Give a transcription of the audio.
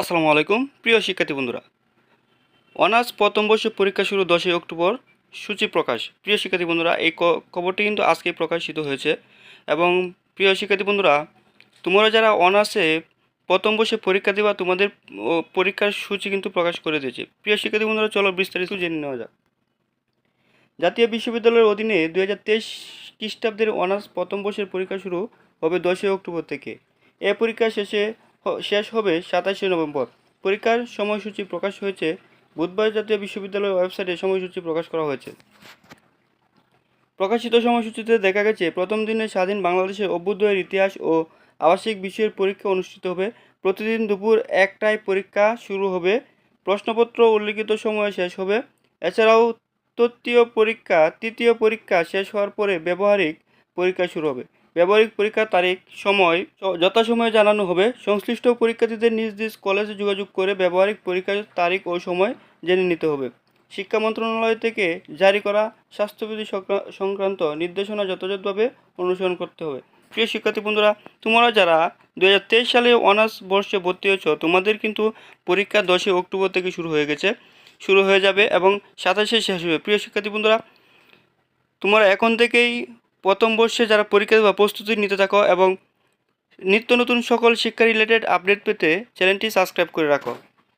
আসসালামু আলাইকুম, প্রিয় শিক্ষার্থী বন্ধুরা। অনার্স প্রথম বর্ষের পরীক্ষা শুরু দশই অক্টোবর, সূচি প্রকাশ। প্রিয় শিক্ষার্থী বন্ধুরা, এই খবরটি কিন্তু আজকেই প্রকাশিত হয়েছে। এবং প্রিয় শিক্ষার্থী বন্ধুরা, তোমরা যারা অনার্সে প্রথম বর্ষে পরীক্ষা দেওয়া তোমাদের পরীক্ষার সূচি কিন্তু প্রকাশ করে দিয়েছে। প্রিয় শিক্ষার্থী বন্ধুরা, চলো বিস্তারিত জেনে নেওয়া যাক। জাতীয় বিশ্ববিদ্যালয়ের অধীনে দুই হাজার তেইশ খ্রিস্টাব্দের অনার্স প্রথম বর্ষের পরীক্ষা শুরু হবে দশই অক্টোবর থেকে। এ পরীক্ষা শেষে শেষ হবে সাতাশে নভেম্বর। পরীক্ষার সময়সূচি প্রকাশ হয়েছে। বুধবার জাতীয় বিশ্ববিদ্যালয়ের ওয়েবসাইটে সময়সূচি প্রকাশ করা হয়েছে। প্রকাশিত সময়সূচিতে দেখা গেছে, প্রথম দিনে স্বাধীন বাংলাদেশের অভ্যুদয়ের ইতিহাস ও আবাসিক বিষয়ের পরীক্ষা অনুষ্ঠিত হবে। প্রতিদিন দুপুর একটায় পরীক্ষা শুরু হবে। প্রশ্নপত্র উল্লিখিত সময়ে শেষ হবে। এছাড়াও তৃতীয় পরীক্ষা তৃতীয় পরীক্ষা শেষ হওয়ার পরে ব্যবহারিক পরীক্ষা শুরু হবে। ব্যবহারিক পরীক্ষার তারিখ, সময় যথাসময়ে জানানো হবে। সংশ্লিষ্ট পরীক্ষার্থীদের নিজ নিজ কলেজে যোগাযোগ করে ব্যবহারিক পরীক্ষার তারিখ ও সময় জেনে নিতে হবে। শিক্ষা মন্ত্রণালয় থেকে জারি করা স্বাস্থ্যবিধি সংক্রা- সংক্রান্ত নির্দেশনা যথাযথভাবে অনুসরণ করতে হবে। প্রিয় শিক্ষার্থী বন্ধুরা, তোমরা যারা দু হাজার তেইশ সালে অনার্স বর্ষে ভর্তি হয়েছ, তোমাদের কিন্তু পরীক্ষা দশই অক্টোবর থেকে শুরু হয়ে গেছে। শুরু হয়ে যাবে এবং সাতাশে শেষ হবে। প্রিয় শিক্ষার্থী বন্ধুরা, তোমরা এখন থেকেই প্রথম বর্ষে যারা পরীক্ষা বা প্রস্তুতি নিতে থাকো এবং নিত্য নতুন সকল শিক্ষা রিলেটেড আপডেট পেতে চ্যানেলটি সাবস্ক্রাইব করে রাখো।